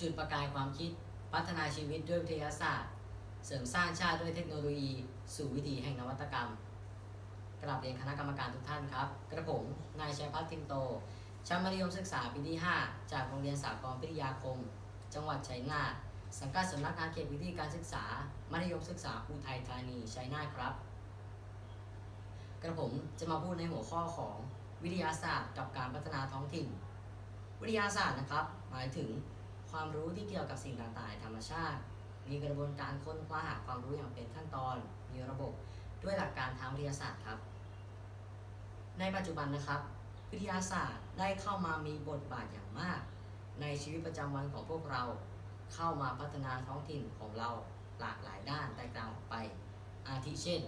จุดประกายความคิด พัฒนาชีวิตด้วยวิทยาศาสตร์ เสริมสร้างชาติด้วยเทคโนโลยี สู่วิถีแห่งนวัตกรรม กราบเรียนคณะกรรมการทุกท่านครับ กระผม นายชัยพัฒน์ทิมโต ชั้นมัธยมศึกษาปีที่ 5 จากโรงเรียนสากลพิทยาคม จังหวัดชัยนาท สังกัดสำนักงานเขตพื้นที่การศึกษา มัธยมศึกษาอุทัยธานี ชัยนาทครับ กระผมจะมาพูดในหัวข้อของวิทยาศาสตร์กับการพัฒนาท้องถิ่น วิทยาศาสตร์นะครับ หมายถึง ความรู้ที่เกี่ยวกับสิ่งต่างๆในธรรมชาติ มีกระบวนการค้นคว้าหาความรู้อย่างเป็นขั้นตอน มีระบบด้วยหลักการทางวิทยาศาสตร์ครับ ในปัจจุบันนะครับ วิทยาศาสตร์ได้เข้ามามีบทบาทอย่างมาก ในชีวิตประจำวันของพวกเรา เข้ามาพัฒนาท้องถิ่นของเราหลากหลายด้านแตกต่างออกไป อาทิเช่น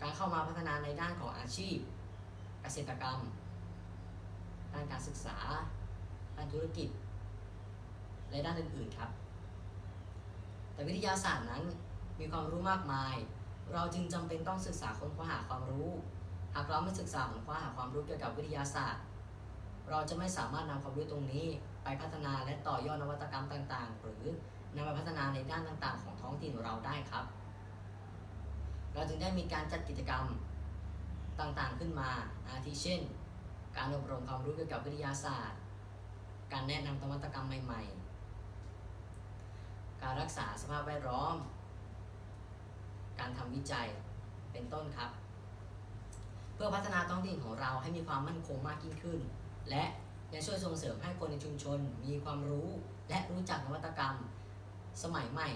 การเข้ามาพัฒนาในด้านของอาชีพ เกษตรกรรม ด้านการศึกษา ด้านธุรกิจ และด้านอื่นๆครับ แต่วิทยาศาสตร์นั้นมีความรู้มากมาย เราจึงจำเป็นต้องศึกษาค้นคว้าหาความรู้ หากเราไม่ศึกษาค้นคว้าหาความรู้เกี่ยวกับวิทยาศาสตร์ เราจะไม่สามารถนำความรู้ตรงนี้ ไปพัฒนาและต่อยอดนวัตกรรมต่างๆ หรือนำไปพัฒนาในด้านต่างๆ ของท้องถิ่นเราได้ครับ เราจึงได้มีการจัดกิจกรรมต่างๆขึ้นมา อาทิเช่น การอบรมความรู้เกี่ยวกับวิทยาศาสตร์ การแนะนำนวัตกรรมใหม่ ๆ การรักษาสภาพแวดล้อม การทำวิจัยเป็นต้นครับ เพื่อพัฒนาท้องถิ่นของเราให้มีความมั่นคงมากยิ่งขึ้น และยังช่วยส่งเสริมให้คนในชุมชน มีความรู้และรู้จักนวัตกรรม สมัยใหม่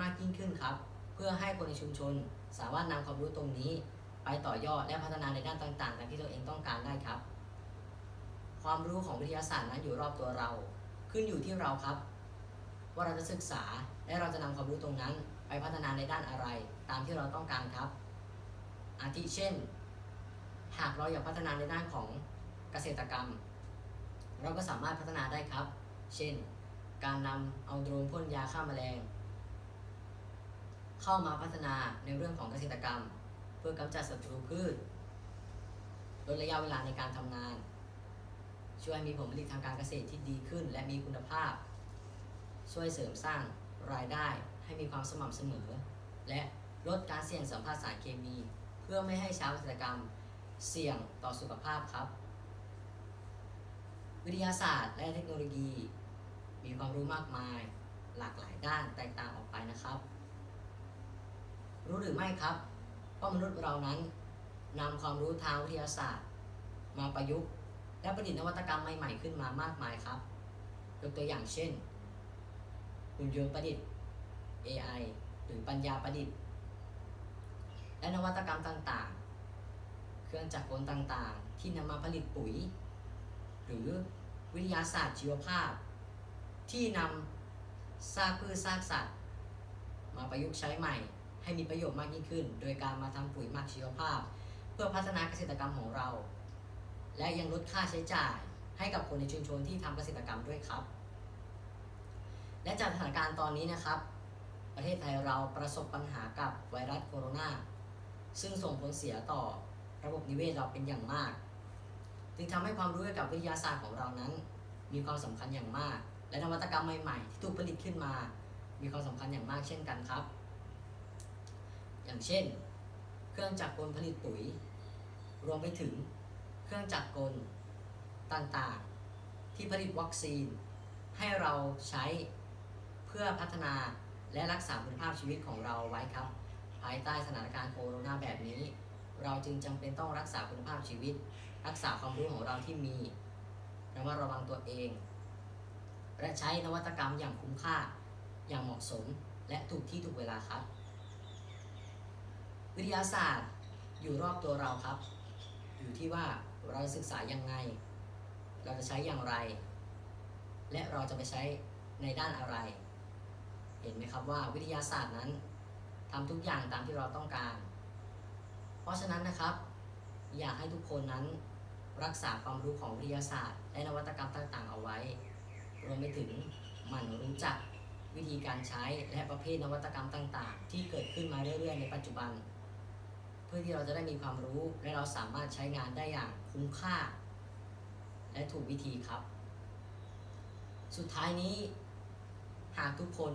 มากยิ่งขึ้นครับ เพื่อให้คนในชุมชน สามารถนำความรู้ตรงนี้ ไปต่อยอดและพัฒนาในด้านต่างๆตามที่ตัวเองต้องการได้ครับ ความรู้ของวิทยาศาสตร์นั้นอยู่รอบตัวเรา ขึ้นอยู่ที่เราครับ ว่าเราจะศึกษาและเราจะนำความรู้ตรงนั้น ไปพัฒนาในด้านอะไร ตามที่เราต้องการครับ อาทิเช่น หากเราอยากพัฒนาในด้านของเกษตรกรรม เราก็สามารถพัฒนาได้ครับ เช่น การนำเอาโดรนพ่นยาฆ่าแมลง เข้ามาพัฒนาในเรื่องของเกษตรกรรม เพื่อกำจัดศัตรูพืชลดระยะเวลาในการทำงาน ช่วยมีผลผลิตทางการเกษตรที่ดีขึ้น และมีคุณภาพ ช่วยเสริมสร้างรายได้ให้มีความสม่ำเสมอ และลดการเสี่ยงสัมผัสสารเคมี เพื่อไม่ให้ชาวเกษตรกรรมเสี่ยงต่อสุขภาพครับ วิทยาศาสตร์และเทคโนโลยี มีความรู้มากมายหลากหลายด้านแตกต่างออกไปนะครับ รู้หรือไม่ครับว่ามนุษย์เรานั้นนำความรู้ทางวิทยาศาสตร์ มาประยุกต์ และประดิษฐ์นวัตกรรมใหม่ๆขึ้นมามากมายครับ ยกตัวอย่างเช่น หุ่นยนต์ประดิษฐ์ AI หรือปัญญาประดิษฐ์ และนวัตกรรมต่างๆ เครื่องจักรกลต่างๆ ที่นำมาผลิตปุ๋ย หรือวิทยาศาสตร์ชีวภาพ ที่นำซากพืชซากสัตว์ มาประยุกต์ใช้ใหม่ ให้มีประโยชน์มากยิ่งขึ้น โดยการมาทำปุ๋ยหมักชีวภาพ เพื่อพัฒนาเกษตรกรรมของเรา และยังลดค่าใช้จ่ายให้กับคนในชุมชนที่ทำเกษตรกรรมด้วยครับ และจากสถานการณ์ตอนนี้นะครับ ประเทศไทยเราประสบปัญหากับไวรัสโคโรนาซึ่งส่งผลเสียต่อระบบนิเวศเราเป็นอย่างมาก จึงทำให้ความรู้เกี่ยวกับวิทยาศาสตร์ของเรานั้น มีความสำคัญอย่างมาก และนวัตกรรมใหม่ๆ ที่ถูกผลิตขึ้นมา มีความสำคัญอย่างมากเช่นกันครับ อย่างเช่น เครื่องจักรกลผลิตปุ๋ย รวมไปถึงเครื่องจักรกลต่างๆ ที่ผลิตวัคซีน ให้เราใช้ พื่อพัฒนาและรักษาคุณภาพชีวิตของเราไว้ครับ ภายใต้สถานการณ์โควิดแบบนี้ เราจึงจำเป็นต้องรักษาคุณภาพชีวิต รักษาความรู้ของเราที่มีระมัดระวังตัวเอง และใช้นวัตกรรมอย่างคุ้มค่า อย่างเหมาะสม และถูกที่ถูกเวลาครับ วิทยาศาสตร์อยู่รอบตัวเราครับ อยู่ที่ว่าเราจะศึกษายังไง เราจะใช้อย่างไร และเราจะไปใช้ในด้านอะไร เห็นไหมครับว่าวิทยาศาสตร์นั้นทำทุกอย่างตามที่เราต้องการ เพราะฉะนั้นนะครับ อยากให้ทุกคนนั้นรักษาความรู้ของวิทยาศาสตร์ และนวัตกรรมต่างๆ เอาไว้ รวมไปถึงหมั่นรู้จักวิธีการใช้และประเภทนวัตกรรมต่างๆ ที่เกิดขึ้นมาเรื่อยๆ ในปัจจุบัน เพื่อที่เราจะได้มีความรู้และเราสามารถใช้งานได้อย่างคุ้มค่า และถูกวิธีครับ สุดท้ายนี้หากทุกคน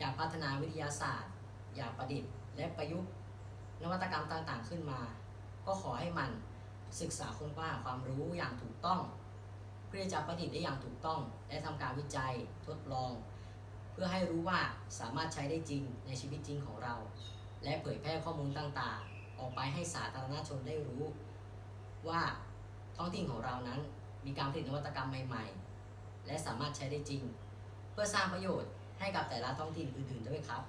อยากพัฒนาวิทยาศาสตร์ อยากประดิษฐ์และประยุกต์นวัตกรรมต่างๆขึ้นมา ก็ขอให้มันศึกษาค้นคว้าความรู้อย่างถูกต้อง เพื่อจะประดิษฐ์ได้อย่างถูกต้อง และทำการวิจัยทดลอง เพื่อให้รู้ว่าสามารถใช้ได้จริงในชีวิตจริงของเรา และเผยแพร่ข้อมูลต่างๆ ออกไปให้สาธารณชนได้รู้ ว่าท้องถิ่นของเรานั้นมีการผลิตนวัตกรรมใหม่ ๆ และสามารถใช้ได้จริง เพื่อสร้างประโยชน์ ให้กับแต่ละท้องถิ่นอื่นๆด้วยครับ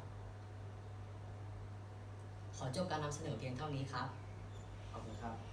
ขอจบการนำเสนอเพียงเท่านี้ครับ ขอบคุณครับ